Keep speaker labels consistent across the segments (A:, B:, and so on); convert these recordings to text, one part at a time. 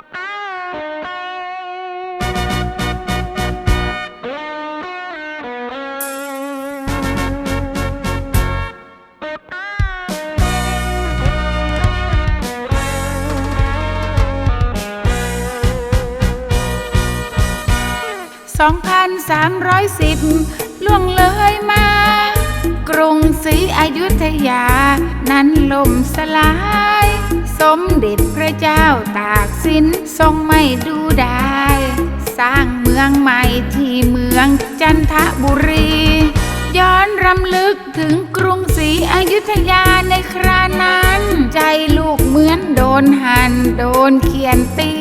A: 2,310 ล่วงเลยมา กรุงศรีอยุธยา นั้นล่มสลาย สมเด็จ สินทรงไม่ดูได้ สร้างเมืองใหม่ที่เมืองจันทบุรี ย้อนรำลึกถึงกรุงศรีอยุธยาในครานั้น ใจลูกเหมือนโดนหันโดนเขียนตี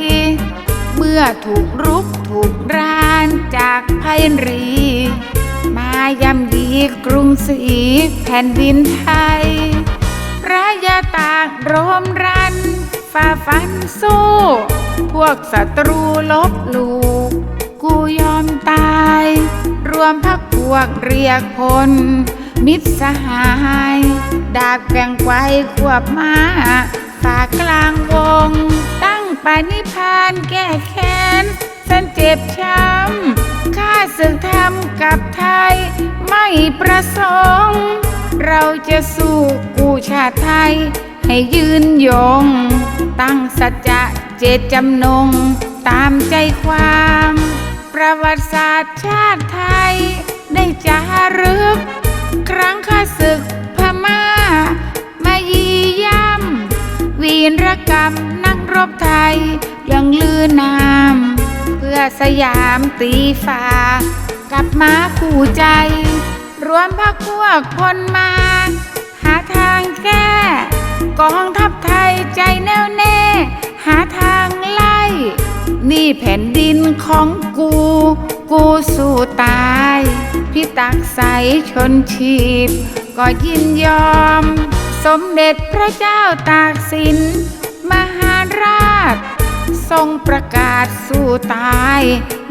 A: เมื่อถูกรุกถูกรานจากภัยรี มายำยีกรุงศรีแผ่นดินไทย พระยาตากรมร ฝ่าฟันสู้ พวกศัตรูลบหลูกกูยอมตาย รวมพักพวกเรียกพล มิตรสหาย ดาบแกว่งไกวควบม้าฝากลางวง ตั้งปณิพานแก้แค้นสันเจ็บช้ำข้าศึกทำกับไทย ไม่ประสงค์ เราจะสู้กู้ชาติไทย ให้ยืนยง ตั้งสัจจะเจตจำนง ตามใจความ ประวัติศาสตร์ชาติไทย ได้จารึก ครั้งข้าศึกพม่า มายีย่ำวีรกรรมนักรบไทย ยังลือนาม เพื่อสยามตีฟ้ากับมาคู่ใจ รวมพักพวกคนมา หาทางแก้ กองทัพไทยใจแน่วแน่ หาทางไล่ นี่แผ่นดินของกู กูสู้ตาย พี่ตักใสชนชีพ ก็ยินยอม สมเด็จพระเจ้าตากสิน มหาราช ทรงประกาศสู้ตาย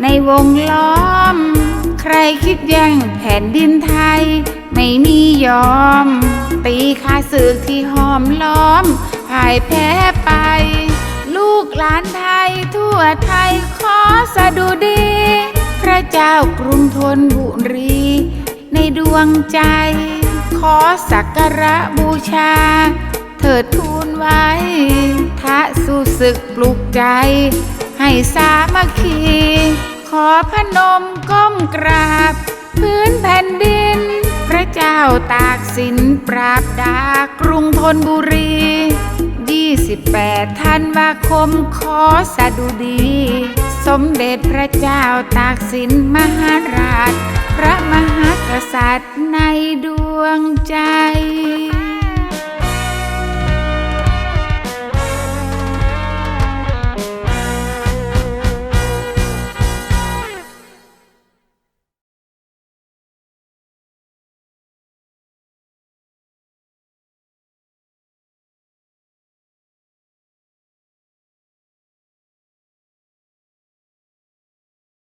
A: ในวงล้อม ใครคิดแย่งแผ่นดินไทย ไม่มียอม ตีข้าศึกที่ห้อม ล้อมพ่ายแพ้ไป ลูกหลานไทยทั่วไทยขอสะดุดี พระเจ้ากรุงธนบุรี ในดวงใจ ขอสักการะบูชา เถิดทูลไว้ทะสู้ศึกปลุกใจ ให้สามัคคี ขอพนมก้มกราบ พื้นแผ่นดิน พระเจ้าตา สินปราบดากรุงธนบุรี 28ธันวาคมขอสะดุดี สมเด็จพระเจ้าตากสินมหาราช พระมหากษัตริย์ในดวงใจ